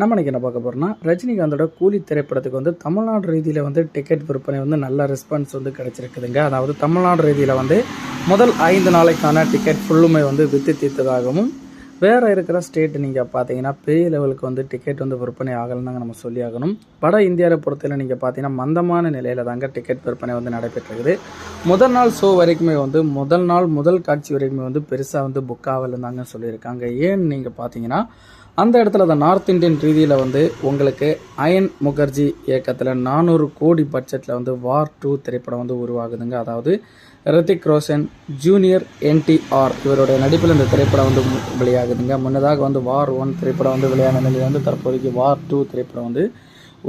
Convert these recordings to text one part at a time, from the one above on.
நம்ம இன்னைக்கு என்ன பார்க்க போகிறோம்னா ரஜினிகாந்தோட கூலி திரைப்படத்துக்கு வந்து தமிழ்நாடு ரீதியில் வந்து டிக்கெட் விற்பனை வந்து நல்ல ரெஸ்பான்ஸ் வந்து கிடச்சிருக்குதுங்க. அதாவது தமிழ்நாடு ரீதியில் வந்து முதல் ஐந்து நாளைக்கான டிக்கெட் ஃபுல்லுமே வந்து வித்து தீர்த்ததாகவும் வேறு இருக்கிற ஸ்டேட் நீங்கள் பார்த்தீங்கன்னா பெரிய லெவலுக்கு வந்து டிக்கெட் வந்து விற்பனை ஆகலைன்னு நம்ம சொல்லி ஆகணும் வட இந்தியாவை பொறுத்தவரை நீங்கள் பார்த்தீங்கன்னா மந்தமான நிலையில் தாங்க டிக்கெட் விற்பனை வந்து நடைபெற்றிருக்குது. முதல் நாள் ஷோ வரைக்குமே வந்து முதல் நாள் முதல் காட்சி வரைக்குமே வந்து பெருசாக வந்து புக் ஆகலைன்னு சொல்லியிருக்காங்க. ஏன்னு நீங்கள் பார்த்தீங்கன்னா அந்த இடத்துல அந்த நார்த் இந்தியன் ரீதியில் வந்து உங்களுக்கு அயன் முகர்ஜி இயக்கத்தில் நானூறு கோடி பட்ஜெட்டில் வந்து வார் டூ திரைப்படம் வந்து உருவாகுதுங்க. அதாவது ரித்திக் ரோஷன் ஜூனியர் என்டிஆர் இவருடைய நடிப்பில் இந்த திரைப்படம் வந்து வெளியாகுதுங்க. முன்னதாக வந்து வார் ஒன் திரைப்படம் வந்து விளையாட நிலையில் வந்து தற்போதைக்கு வார் டூ திரைப்படம் வந்து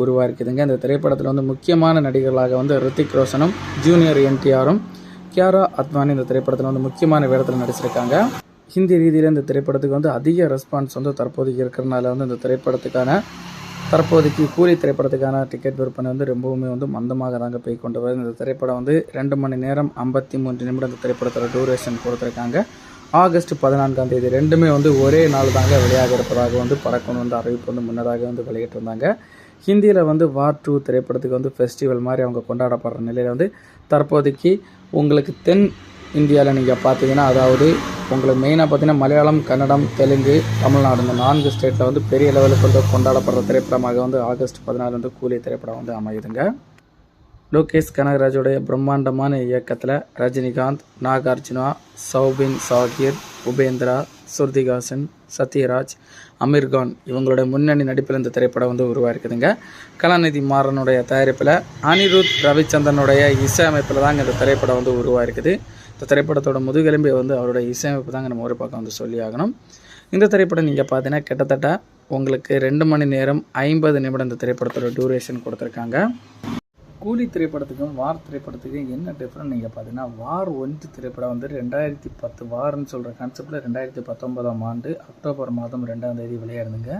உருவாக்கிதுங்க இந்த திரைப்படத்தில் வந்து முக்கியமான நடிகர்களாக வந்து ரித்திக் ரோஷனும் ஜூனியர் என்டிஆரும் கியாரா அத்வானி இந்த திரைப்படத்தில் வந்து முக்கியமான வேடத்தில் நடிச்சிருக்காங்க. ஹிந்தி ரீதியில் இந்த திரைப்படத்துக்கு வந்து அதிக ரெஸ்பான்ஸ் வந்து தற்போதைக்கு இருக்கிறனால வந்து இந்த திரைப்படத்துக்கான தற்போதைக்கு கூலி திரைப்படத்துக்கான டிக்கெட் விற்பனை வந்து ரொம்பவுமே வந்து மந்தமாக தாங்க போய் கொண்டு வருது. இந்த திரைப்படம் வந்து ரெண்டு மணி நேரம் ஐம்பத்தி மூன்று நிமிடம் இந்த திரைப்படத்தோட டூரேஷன் கொடுத்துருக்காங்க. ஆகஸ்ட் பதினான்காம் தேதி ரெண்டுமே வந்து ஒரே நாள் தாங்க வெளியாக இருப்பதாக வந்து பறக்கணும் வந்து அறிவிப்பு வந்து முன்னதாக வந்து வெளியிட்டிருந்தாங்க. ஹிந்தியில் வந்து வார் டூ திரைப்படத்துக்கு வந்து ஃபெஸ்டிவல் மாதிரி அவங்க கொண்டாடப்படுற நிலையில் வந்து தற்போதைக்கு உங்களுக்கு தென் இந்தியாவில் நீங்கள் பார்த்தீங்கன்னா அதாவது உங்களுக்கு மெயினாக பார்த்தீங்கன்னா மலையாளம் கன்னடம் தெலுங்கு தமிழ்நாடு இந்த நான்கு ஸ்டேட்டில் வந்து பெரிய லெவலுக்கு வந்து கொண்டாடப்படுற திரைப்படமாக வந்து ஆகஸ்ட் பதினாலு வந்து கூலி திரைப்படம் வந்து அமையுதுங்க. லோகேஷ் கனகராஜோடைய பிரம்மாண்டமான இயக்கத்தில் ரஜினிகாந்த் நாகார்ஜுனா சௌபின் சாகிர் உபேந்திரா சுருதிகாசன் சத்யராஜ் அமீர்கான் இவங்களுடைய முன்னணி நடிப்பில் இந்த திரைப்படம் வந்து உருவாயிருக்குதுங்க. கலாநிதி மாறனுடைய தயாரிப்பில் அனிருத் ரவிச்சந்திரனுடைய இசையமைப்பில் தாங்க இந்த திரைப்படம் வந்து உருவாயிருக்குது. இந்த திரைப்படத்தோட முதுகெலும்பை வந்து அவருடைய இசையமைப்பு தாங்க நம்ம ஒரு பக்கம் வந்து சொல்லி ஆகணும். இந்த திரைப்படம் நீங்கள் பார்த்தீங்கன்னா கிட்டத்தட்ட உங்களுக்கு ரெண்டு மணி நேரம் ஐம்பது நிமிடம் இந்த திரைப்படத்தோட டியூரேஷன் கொடுத்துருக்காங்க. கூலி திரைப்படத்துக்கும் வார் திரைப்படத்துக்கும் என்ன டிஃப்ரெண்ட் நீங்கள் பார்த்தீங்கன்னா வார் ஒன்று திரைப்படம் வந்து ரெண்டாயிரத்தி பத்து வார்னு சொல்கிற கான்செப்டில் ரெண்டாயிரத்தி பத்தொன்பதாம் ஆண்டு அக்டோபர் மாதம் ரெண்டாம் தேதி விளையாடுங்க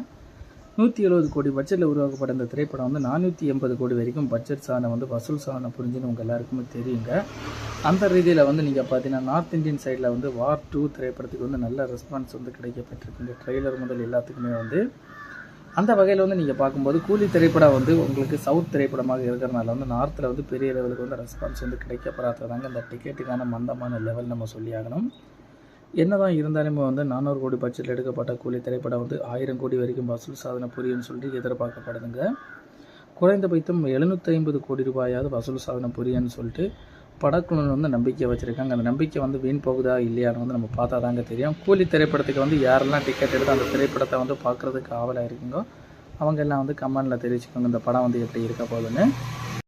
நூற்றி எழுபது கோடி பட்ஜெட்டில் உருவாக்கப்பட்ட இந்த திரைப்படம் வந்து நானூற்றி எண்பது கோடி வரைக்கும் பட்ஜெட் சாதனை வந்து வசூல் சாதனை புரிஞ்சுன்னு உங்கள் எல்லாருக்குமே தெரியுங்க. அந்த ரீதியில் வந்து நீங்கள் பார்த்தீங்கன்னா நார்த் இந்தியன் சைடில் வந்து வார் டூ திரைப்படத்துக்கு வந்து நல்ல ரெஸ்பான்ஸ் வந்து கிடைக்கப்பட்டிருக்கு. ட்ரெய்லர் முதல் எல்லாத்துக்குமே வந்து அந்த வகையில் வந்து நீங்கள் பார்க்கும்போது கூலி திரைப்படம் வந்து உங்களுக்கு சவுத் திரைப்படமாக இருக்கிறனால வந்து நார்த்தில் வந்து பெரிய லெவலுக்கு வந்து ரெஸ்பான்ஸ் வந்து கிடைக்கப்படாததாங்க இந்த டிக்கெட்டுக்கான மந்தமான லெவல் நம்ம சொல்லி ஆகணும். என்னதான் இருந்தாலுமே வந்து நானூறு கோடி பட்ஜெட்டில் எடுக்கப்பட்ட கூலி திரைப்படம் வந்து ஆயிரம் கோடி வரைக்கும் வசூல் சாதனை புரியும்னு சொல்லிட்டு எதிர்பார்க்கப்படுதுங்க. குறைந்தபட்சம் எழுநூற்றி ஐம்பது கோடி ரூபாயாவது வசூல் சாதனை புரியும்னு சொல்லிட்டு படக்குழு வந்து நம்பிக்கை வச்சுருக்காங்க. அந்த நம்பிக்கை வந்து வீண் போகுதா இல்லையான்னு வந்து நம்ம பார்த்தா தாங்க தெரியும். கூலி திரைப்படத்துக்கு வந்து யாரெல்லாம் டிக்கெட் எடுத்து அந்த திரைப்படத்தை வந்து பார்க்குறதுக்கு ஆவலாக இருக்குங்கோ அவங்க எல்லாம் வந்து கமெண்டில் தெரிவிச்சுக்கோங்க. இந்த படம் வந்து எப்படி இருக்க போகுதுன்னு.